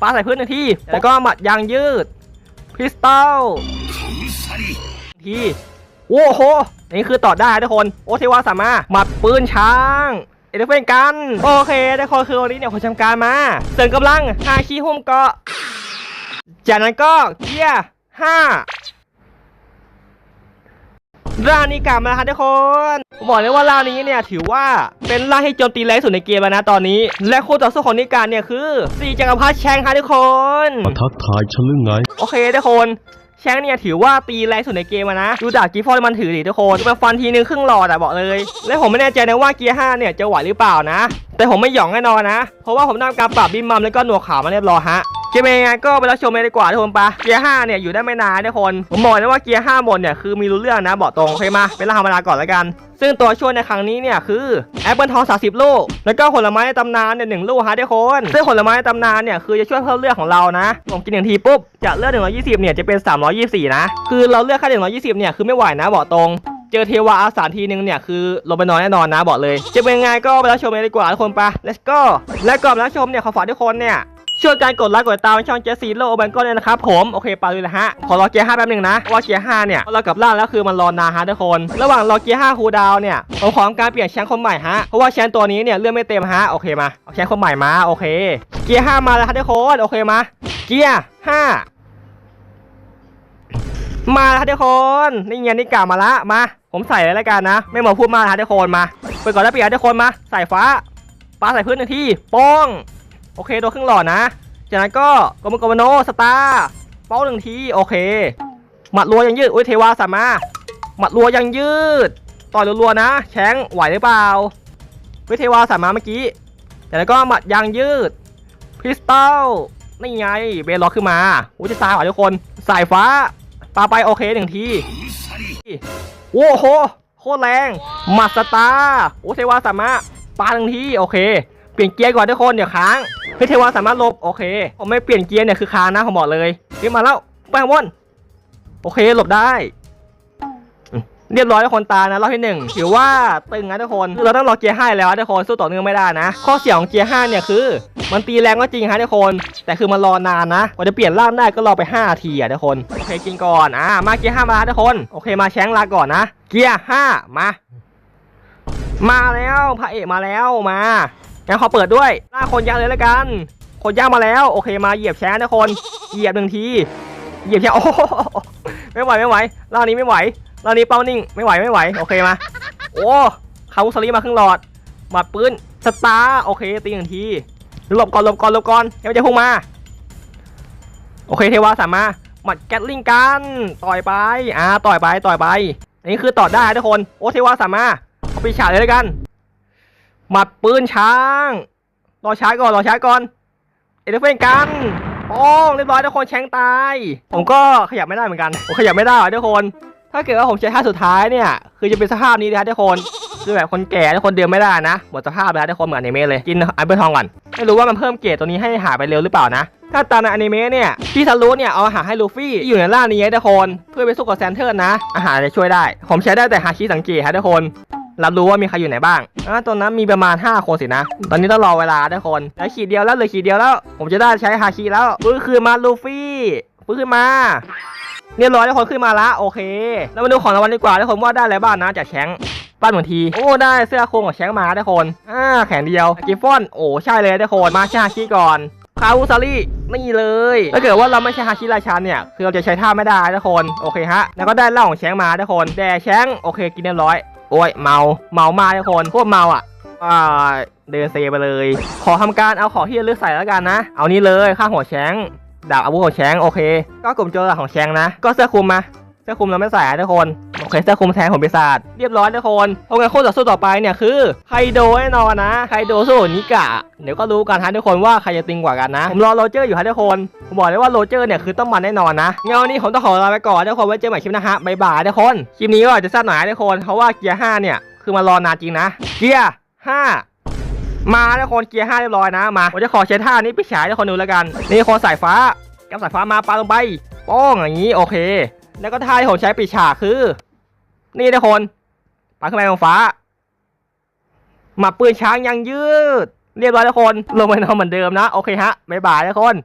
ปาใส่พื้นหนึ่งที แล้วก็หมัดยางยืดคริสตัลทีโอ้โห นี่คือต่อได้ทุกคน โอเทวาสามารถหมัดปืนช้างเอเดฟเฟนกัน โอเคทุกคนคือวันนี้เนี่ยผมทำการมาเสริมกำลังฮาคีหุ้มเกาะ จากนั้นก็เกียร์ห้า ร่างนี้กลับมาแล้วครับทุกคนผมบอกเลยว่าร่างนี้เนี่ยถือว่าเป็นร่างที่โจมตีแรงที่สุดในเกมแล้วนะตอนนี้ และคู่ต่อสู้ของนิการเนี่ยคือสี่จักรพรรดิแชงครับทุกคนมาทักทายฉันหรือไง โอเคทุกคน แชงเนี่ยถือว่าตีแรงสุดในเกมนะ ดูจากกีฟอนมันถือดิทุกคนมันฟันทีนึงครึ่งหลอดอะบอกเลย และผมไม่แน่ใจนะว่าเกียร์ห้าเนี่ยจะไหวหรือเปล่านะ แต่ผมไม่หยองแน่นอนนะ เพราะว่าผมนำการปรับบิมมัมแล้วก็หนวดขาวมาเรียบร้อยฮะเกมเป็นยังไงก็ไปรับชมเลยดีกว่าทุกคนปะเกียร์ห้าเนี่ยอยู่ได้ไม่นานทุกคน ผมบอกเลยว่าเกียร์ห้าหมดเนี่ยคือมีรู้เรื่องนะบอกตรงโอเคมาเป็นราธรรมดาก่อนแล้วกัน ซึ่งตัวช่วยในครั้งนี้เนี่ยคือแอปเปิลทอง30ลูก แล้วก็ผลไม้ในตำนานเนี่ยหนึ่งลูกฮะทุกคน ซึ่งผลไม้ในตำนานเนี่ยคือจะช่วยเพิ่มเลือดของเรานะ ผมกินหนึ่งทีปุ๊บจากเลือด 120 เนี่ยจะเป็น 324 นะ คือเราเลือดแค่120 เนี่ยคือไม่ไหวนะบอกตรงเจอเทวาอาสาทีนึงเนี่ยคือลงไปนอนแน่นอนนะบอกเลย จะเป็นยังไงก็ไปรับชมเลยดีกว่าทุกคนปะ let's go และก่อนรับชมเนี่ยขอฝากทุกคนเนี่ย ช่วยการกดไลค์กดติดตามช่องเจสซีโลแบงก้ด้วยนะครับผมโอเคไปเลยนะฮะขอรอเกียร์ห้าแป๊บหนึงนะเพราะว่าเกียร์ห้าเนี่ยเรากลับล่างแล้วคือมันรอนานฮะทุกคน ระหว่างรอเกียร์ห้าคูดาวเนี่ยผมขอการเปลี่ยนแชงคนใหม่ฮะเพราะว่าแชงตัวนี้เนี่ยเลื่อนไม่เต็มฮะโอเคมาเอาแชงคนใหม่มาโอเค เกียร์ห้ามาแล้วฮะทุกคนโอเคมาเกียร์ห้ามาแล้วครับทุกคนนี่ไงนี่กล่าวมาละมา ผมใส่เลยล้วกันนะ ไม่มาพูดมากนะทุกคนมาไปก่อนแล้วเปลี่ยนทุกคนมา ใส่ฟ้าฟ้าใส่พื้นหนึ่งที่ป้อง โอเคโดนครึ่งหลอดนะ จากนั้นก็กมกมโนสตาร์เป้าหนึ่งทีโอเค หมัดรัวยังยืดอุ้ยเทวาสามารถหมัดรัวยังยืด ต่อยรัวๆนะแช้งไหวหรือเปล่าอุ้ยเทวาสามารถเมื่อกี้จากนั้นก็หมัดยางยืดคริสตัลนี่ไงเบลล็อกขึ้นมาอุ้ยจะตายว่ะทุกคน สายฟ้าปาไปโอเคหนึ่งทีโอ้โหโคตรแรงหมัดสตาร์โอ้เทวาสามารถปาหนึ่งทีโอเค ปลี่ยนเกียร์ก่อนทุกคนเดี๋ยวค้างเฮ้ยเทวาสามารถหลบโอเคผมไม่เปลี่ยนเกียร์เนี่ยคือค้างนะผมบอกเลยเรียบมาแล้วแป้งวนโอเคหลบได้ เรียบร้อยทุกคนตานะรอบที่หนึ่งถือว่าตึงนะทุกคนเราต้องรอเกียร์ห้าแล้วทุกคนสู้ต่อเนื่องไม่ได้นะ ข้อเสียของเกียร์ห้าเนี่ยคือ มันตีแรงก็จริงฮะทุกคน แต่คือมันรอนานนะกว่าจะเปลี่ยนร่างได้ก็รอไป5นาทีอะทุกคนโอเคกินก่อนอ่ามาเกียร์ห้ามาทุกคนโอเคมาแชงลาก่อนนะ เกียร์ห้ามา มาแล้วพระเอกมาแล้วมา งั้นขอเปิดด้วยหน้าคนยางเลยแล้วกัน คนยางมาแล้วโอเคมาเหยียบแชงทุกคนเหยียบหนึ่งทีเหยียบแชงโอ้ไม่ไหวไม่ไหวร่านี้ไม่ไหวร่านี้เป้านิ่งไม่ไหวไม่ไหวโอเคมา โอ้คาวุสลีมาครึ่งหลอดหมัดปืนสตาร์โอเคตีหนึ่งทีหลบก่อนหลบก่อนหลบก่อนเดี๋ยวมันจะพุ่งมาโอเคเทวาสามาหมัดแกตลิงกันต่อยไปอ่าต่อยไปต่อยไปอันนี้คือต่อได้ทุกคนโอ้เทวาสามาเอาไปฉาดเลยแล้วกัน หมัดปืนช้าง รอช้าก่อน รอช้าก่อน เอเดฟเฟนกันป้งเรียบร้อยทุกคนแชงตาย ผมก็ขยับไม่ได้เหมือนกัน ผมขยับไม่ได้ทุกคน ถ้าเกิดว่าผมใช้ท่าสุดท้ายเนี่ย คือจะเป็นสภาพนี้นะทุกคน คือแบบคนแก่ทุกคนเดินไม่ได้นะ หมดสภาพแล้วทุกคนเหมือนอนิเมะเลย กินไอเปิลทองก่อน ไม่รู้ว่ามันเพิ่มเกรดตัวนี้ให้หาไปเร็วหรือเปล่านะ ถ้าตามในอนิเมะเนี่ย พี่ทารุเนี่ยเอาอาหารให้ลูฟี่ที่อยู่ในร่างนี้ทุกคน เพื่อไปสู้กับแซนเทิร์นนะ อาหารจะช่วยได้ ผมใช้ได้แต่ฮาคิสังเกตฮะทุกคน รับรู้ว่ามีใครอยู่ไหนบ้างอ่าตอนนั้นมีประมาณ 5 คนสินะ ตอนนี้ต้องรอเวลาทุกคนแล้วขีดเดียวแล้วเหลยขีดเดียวแล้ว ผมจะได้ใช้ฮาคิแล้วฟื้นคืนมาลูฟี่ฟื้นคืนมาเรียบร้อยทุกคนขึ้นมาละโอเค แล้วมาดูของรางวัลดีกว่าทุกคนว่าได้อะไรบ้างนะจากแชงบ้านเหมือนที โอ้ ได้เสื้อโครงของแชงมาทุกคนอ่าแขนเดียวกิฟฟอนโอ้ใช่เลยทุกคนมาใช้ฮาคิก่อนคาวุซารินี่เลย ถ้าเกิดว่าเราไม่ใช่ฮาคิราชันเนี่ย คือเราจะใช้ท่าไม่ได้ทุกคน โอเคฮะ แล้วก็ได้เหล้าของแชงมาทุกคน แด่แชงโอเค กินเรียบร้อย โอ้ยเมาเมามาทุกคนโคตรเมาอะอ่าเดินเซไปเลย ขอทำการเอาของที่เลือกใส่แล้วกันนะ เอานี่เลยข้าหัวแชงดาบอาวุธของแชงโอเค ก็กลุ่มโจรของแชงนะ ก็เสื้อคลุมมาเสื้อคลุมเราไม่ใส่ทุกคน เคเสื้อคลุมแทนของปีศาจเรียบร้อยทุกคนโอเคคู่ต่อสู้ต่อไปเนี่ยคือไคโดแน่นอนนะไคโดสู้นิกะเดี๋ยวก็รู้กันฮะทุกคนว่าใครจะตึงกว่ากันนะผมรอโรเจอร์อยู่ฮะทุกคนผมบอกเลยว่าโรเจอร์เนี่ยคือต้องมันแน่นอนนะงั้นวันนี้ผมต้องขอลาไปก่อนทุกคนไว้เจอใหม่คลิปนะฮะบ๊ายบายทุกคนคลิปนี้ก็อาจจะสั้นหน่อยทุกคนเพราะว่าเกียร์ห้าเนี่ยคือมารอนานจริงนะ เกียร์ห้ามาแล้วคนเกียร์ห้าเรียบร้อยนะมาผมจะขอใช้ท่านี้ไปฉายให้คนดูแล้วกัน นี่คนสายฟ้ากับสายฟ้ามาปาลงไปป้องอย่างนี้โอเค แล้วก็ท่าที่ผมใช้ปิดฉากคือ นี่ทุกคนปาขึ้นไปบนฟ้าหมาปืนช้างยังยืด เรียบร้อยทุกคน ลงไปนอนเหมือนเดิมนะ โอเคฮะบ๊ายบายทุกคน